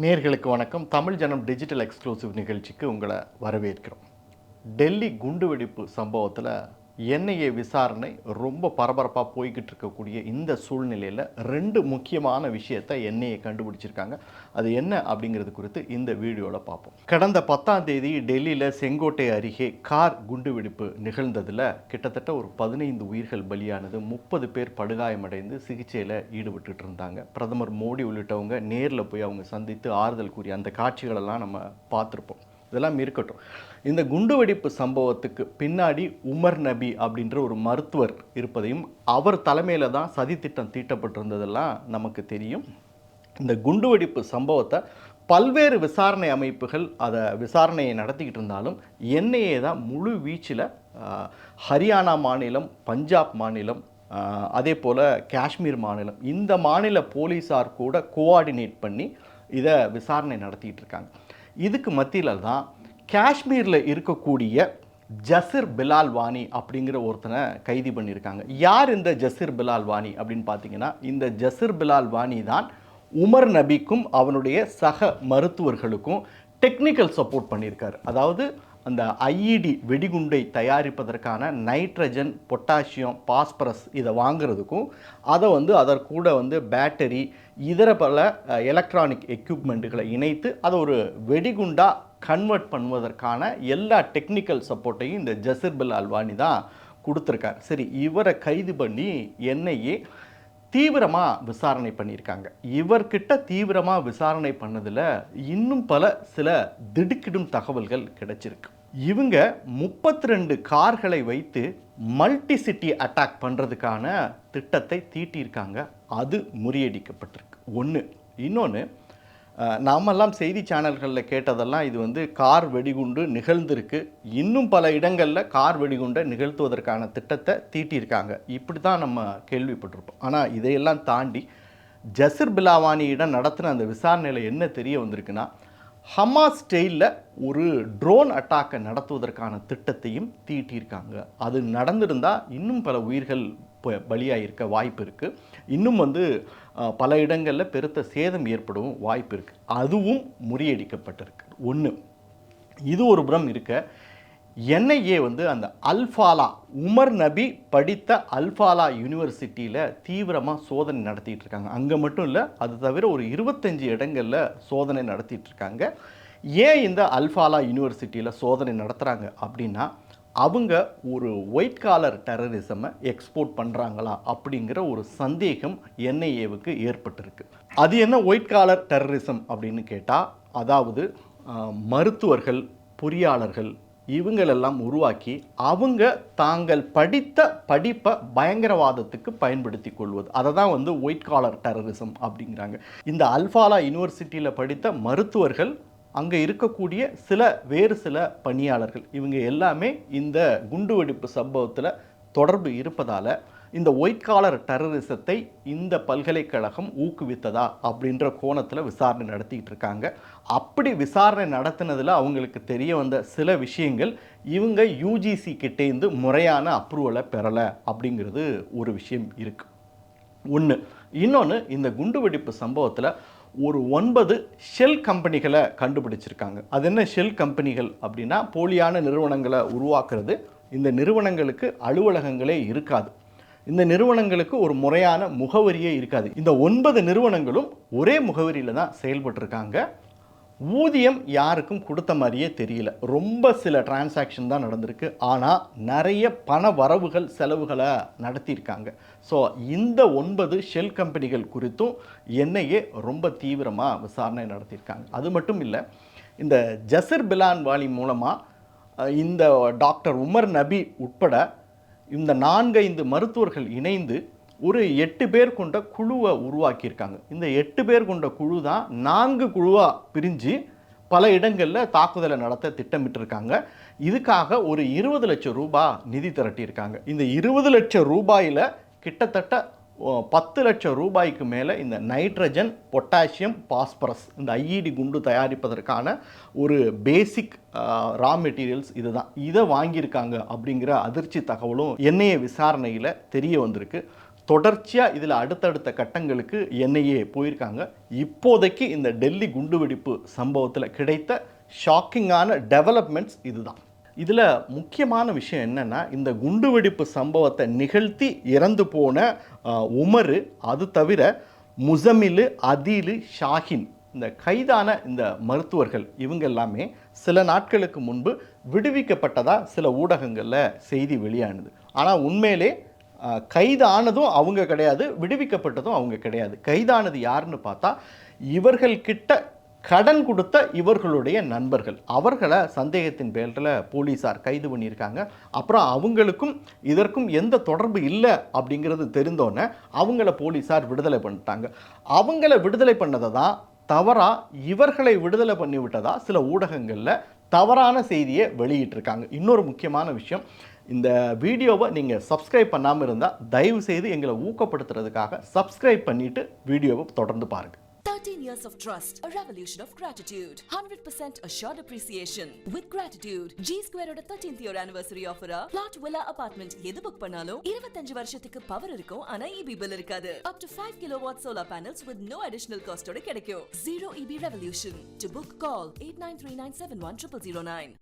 நேர்களுக்கு வணக்கம். தமிழ் ஜனம் டிஜிட்டல் எக்ஸ்க்ளூசிவ் நிகழ்ச்சிக்கு உங்களை வரவேற்கிறோம். டெல்லி குண்டுவெடிப்பு சம்பவத்தில் என்ஐஏ விசாரணை ரொம்ப பரபரப்பாக போய்கிட்டு இருக்கக்கூடிய இந்த சூழ்நிலையில் ரெண்டு முக்கியமான விஷயத்தை என்ஐஏ கண்டுபிடிச்சிருக்காங்க. அது என்ன அப்படிங்கிறது குறித்து இந்த வீடியோவில் பார்ப்போம். கடந்த பத்தாம் தேதி டெல்லியில் செங்கோட்டை அருகே கார் குண்டுவெடிப்பு நிகழ்ந்ததில் கிட்டத்தட்ட ஒரு பதினைந்து உயிர்கள் பலியானது முப்பது பேர் படுகாயமடைந்து சிகிச்சையில் ஈடுபட்டு இருந்தாங்க. பிரதமர் மோடி உள்ளிட்டவங்க நேரில் போய் அவங்க சந்தித்து ஆறுதல் கூறிய அந்த காட்சிகளெல்லாம் நம்ம பார்த்துருப்போம். இதெல்லாம் இருக்கட்டும். இந்த குண்டுவெடிப்பு சம்பவத்துக்கு பின்னாடி உமர் நபி அப்படின்ற ஒரு மருத்துவர் இருப்பதையும் அவர் தலைமையில் தான் சதித்திட்டம் தீட்டப்பட்டிருந்ததெல்லாம் நமக்கு தெரியும். இந்த குண்டுவெடிப்பு சம்பவத்தை பல்வேறு விசாரணை அமைப்புகள் அதை விசாரணையை நடத்திக்கிட்டு இருந்தாலும் என்ஐஏ தான் முழு வீச்சில் ஹரியானா மாநிலம் பஞ்சாப் மாநிலம் அதே போல் காஷ்மீர் மாநிலம் இந்த மாநில போலீஸார் கூட கோஆர்டினேட் பண்ணி இதை விசாரணை நடத்திக்கிட்டு இருக்காங்க. இதுக்கு மத்தியில் தான் காஷ்மீரில் இருக்கக்கூடிய ஜசிர் பிலால் வாணி அப்படிங்கிற ஒருத்தனை கைது பண்ணியிருக்காங்க. யார் இந்த ஜசிர் பிலால் வாணி அப்படின்னு பார்த்தீங்கன்னா இந்த ஜசிர் பிலால் வாணி தான் உமர் நபிக்கும் அவனுடைய சக மருத்துவர்களுக்கும் டெக்னிக்கல் சப்போர்ட் பண்ணியிருக்கார். அதாவது அந்த ஐஇடி வெடிகுண்டை தயாரிப்பதற்கான நைட்ரஜன் பொட்டாசியம் பாஸ்பரஸ் இதை வாங்குறதுக்கும் அதை வந்து அதற்கூட வந்து பேட்டரி இதர பல எலக்ட்ரானிக் எக்யூப்மெண்ட்டுகளை இணைத்து அதை ஒரு வெடிகுண்டாக கன்வெர்ட் பண்ணுவதற்கான எல்லா டெக்னிக்கல் சப்போர்ட்டையும் இந்த ஜசிர்பில் அல்வானி தான் கொடுத்துருக்கார். சரி இவரை கைது பண்ணி என்ஐஏ தீவிரமாக விசாரணை பண்ணியிருக்காங்க. இவர்கிட்ட தீவிரமாக விசாரணை பண்ணதில் இன்னும் பல சில திடுக்கிடும் தகவல்கள் கிடைச்சிருக்கு. இவங்க முப்பத்தி ரெண்டு கார்களை வைத்து மல்டி சிட்டி அட்டாக் பண்ணுறதுக்கான திட்டத்தை தீட்டியிருக்காங்க. அது முறியடிக்கப்பட்டிருக்கு. ஒன்று இன்னொன்று நாமெல்லாம் செய்தி சேனல்களில் கேட்டதெல்லாம் இது வந்து கார் வெடிகுண்டு நிகழ்ந்திருக்கு. இன்னும் பல இடங்களில் கார் வெடிகுண்டை நிகழ்த்துவதற்கான திட்டத்தை தீட்டியிருக்காங்க. இப்படி தான் நம்ம கேள்விப்பட்டிருப்போம். ஆனால் இதையெல்லாம் தாண்டி ஜசிர் பிலாவானியிடம் நடத்தின அந்த விசாரணையில் என்ன தெரிய வந்திருக்குன்னா ஹமாஸ் ஸ்டைலில் ஒரு ட்ரோன் அட்டாக்கை நடத்துவதற்கான திட்டத்தையும் தீட்டியிருக்காங்க. அது நடந்திருந்தால் இன்னும் பல உயிர்கள் பலியாக இருக்க வாய்ப்பு இருக்குது இன்னும் வந்து பல இடங்களில் பெருத்த சேதம் ஏற்படவும் வாய்ப்பு இருக்குது அதுவும் முறியடிக்கப்பட்டிருக்கு. ஒன்று இது ஒரு புறம் இருக்க என்ஐஏ வந்து அந்த அல்ஃபாலா உமர் நபி படித்த அல்ஃபாலா யூனிவர்சிட்டியில் தீவிரமாக சோதனை நடத்திட்டு இருக்காங்க அங்கே மட்டும் இல்லை அது தவிர ஒரு இருபத்தஞ்சு இடங்களில் சோதனை நடத்திட்டு இருக்காங்க ஏன் இந்த அல்ஃபாலா யூனிவர்சிட்டியில் சோதனை நடத்துகிறாங்க அப்படின்னா அவங்க ஒரு ஒயிட் காலர் டெரரிசமை எக்ஸ்போர்ட் பண்ணுறாங்களா அப்படிங்கிற ஒரு சந்தேகம் என்ஐஏவுக்கு ஏற்பட்டிருக்கு. அது என்ன ஒயிட் காலர் டெரரிசம் அப்படின்னு கேட்டால் அதாவது மருத்துவர்கள் பொறியாளர்கள் இவங்களெல்லாம் உருவாக்கி அவங்க தாங்கள் படித்த படிப்பை பயங்கரவாதத்துக்கு பயன்படுத்தி கொள்வது. அதை தான் வந்து ஒயிட் காலர் டெரரிசம் அப்படிங்கிறாங்க. இந்த அல்ஃபாலா யூனிவர்சிட்டியில் படித்த மருத்துவர்கள் அங்கே இருக்கக்கூடிய சில வேறு சில பணியாளர்கள் இவங்க எல்லாமே இந்த குண்டுவெடிப்பு சம்பவத்தில் தொடர்பு இருப்பதால் இந்த ஒயிட் காலர் டெரரிசத்தை இந்த பல்கலைக்கழகம் ஊக்குவித்ததா அப்படின்ற கோணத்தில் விசாரணை நடத்திக்கிட்டு இருக்காங்க. அப்படி விசாரணை நடத்தினதில் அவங்களுக்கு தெரிய வந்த சில விஷயங்கள் இவங்க யூஜிசி கிட்டேருந்து முறையான அப்ரூவலை பெறலை அப்படிங்கிறது ஒரு விஷயம் இருக்குது ஒன்று இன்னொன்று இந்த குண்டுவெடிப்பு சம்பவத்தில் ஒரு ஒன்பது ஷெல் கம்பெனிகளை கண்டுபிடிச்சிருக்காங்க. அது என்ன ஷெல் கம்பெனிகள் அப்படின்னா போலியான நிறுவனங்களை உருவாக்குறது. இந்த நிறுவனங்களுக்கு அலுவலகங்களே இருக்காது. இந்த நிறுவனங்களுக்கு ஒரு முறையான முகவரியே இருக்காது. இந்த ஒன்பது நிறுவனங்களும் ஒரே முகவரியில் தான் செயல்பட்டிருக்காங்க. ஊதியம் யாருக்கும் கொடுத்த மாதிரியே தெரியல. ரொம்ப சில டிரான்சாக்ஷன் தான் நடந்திருக்கு. ஆனால் நிறைய பண வரவுகள் செலவுகளை நடத்தியிருக்காங்க. ஸோ இந்த ஒன்பது ஷெல் கம்பெனிகள் குறித்தும் என்ஐஏ ரொம்ப தீவிரமாக விசாரணை நடத்தியிருக்காங்க. அது மட்டும் இல்லை இந்த ஜசர் பிலான் வாலி மூலமாக இந்த டாக்டர் உமர் நபி உட்பட இந்த நான்கைந்து மருத்துவர்கள் இணைந்து ஒரு எட்டு பேர் கொண்ட குழுவை உருவாக்கியிருக்காங்க. இந்த எட்டு பேர் கொண்ட குழு தான் நான்கு குழுவாக பிரிஞ்சு பல இடங்களில் தாக்குதலை நடத்த திட்டமிட்டிருக்காங்க. இதுக்காக ஒரு இருபது லட்சம் ரூபாய் நிதி திரட்டியிருக்காங்க. இந்த இருபது லட்சம் ரூபாயில் கிட்டத்தட்ட பத்து லட்சம் ரூபாய்க்கு மேலே இந்த நைட்ரஜன் பொட்டாசியம் பாஸ்பரஸ் இந்த ஐஇடி குண்டு தயாரிப்பதற்கான ஒரு பேசிக் ரா மெட்டீரியல்ஸ் இதுதான். இதை வாங்கியிருக்காங்க அப்படிங்கிற அதிர்ச்சி தகவலும் என்னைய விசாரணையில் தெரிய வந்திருக்கு. தொடர்ச்சியாக இதில் அடுத்தடுத்த கட்டங்களுக்கு என்ஐஏ போயிருக்காங்க. இப்போதைக்கு இந்த டெல்லி குண்டுவெடிப்பு சம்பவத்தில் கிடைத்த ஷாக்கிங்கான டெவலப்மெண்ட்ஸ் இதுதான். இதில் முக்கியமான விஷயம் என்னென்னா இந்த குண்டுவெடிப்பு சம்பவத்தை நிகழ்த்தி இறந்து போன உமரு அது தவிர முசமிலு அதிலு ஷாஹின் இந்த கைதான இந்த மருத்துவர்கள் இவங்க எல்லாமே சில நாட்களுக்கு முன்பு விடுவிக்கப்பட்டதாக சில ஊடகங்களில் செய்தி வெளியானது. ஆனால் உண்மையிலே கைதானதும் அவங்க கிடையாது விடுவிக்கப்பட்டதும் அவங்க கிடையாது. கைதானது யாருன்னு பார்த்தா இவர்கள்கிட்ட கடன் கொடுத்த இவர்களுடைய நண்பர்கள். அவர்களை சந்தேகத்தின் பேரில் போலீஸார் கைது பண்ணியிருக்காங்க. அப்புறம் அவங்களுக்கும் இதற்கும் எந்த தொடர்பு இல்லை அப்படிங்கிறது தெரிந்தோன்னே அவங்கள போலீஸார் விடுதலை பண்ணிட்டாங்க. அவங்கள விடுதலை பண்ணதை தான் தவறாக இவர்களை விடுதலை பண்ணிவிட்டதா சில ஊடகங்களில் தவறான செய்தியை வெளியிட்டிருக்காங்க. இன்னொரு முக்கியமான விஷயம் இந்த வீடியோவை நீங்கள் சப்ஸ்கிரைப் பண்ணாமல் இருந்தால் தயவு செய்து எங்களை ஊக்கப்படுத்துறதுக்காக சப்ஸ்கிரைப் பண்ணிவிட்டு வீடியோவை தொடர்ந்து பாருங்கள் 13 years of trust, a revolution of gratitude. 100% assured appreciation. With gratitude, G Square ஓட 13th year anniversary offer plot villa apartment எது புக் பண்ணாலும் 25 வருஷத்துக்கு பவர் இருக்கும் ஆனா EB bill இருக்காது. Up to 5 kilowatt solar panels with no additional cost ஓட கிடைக்கும். Zero EB revolution. To book call 8939710009.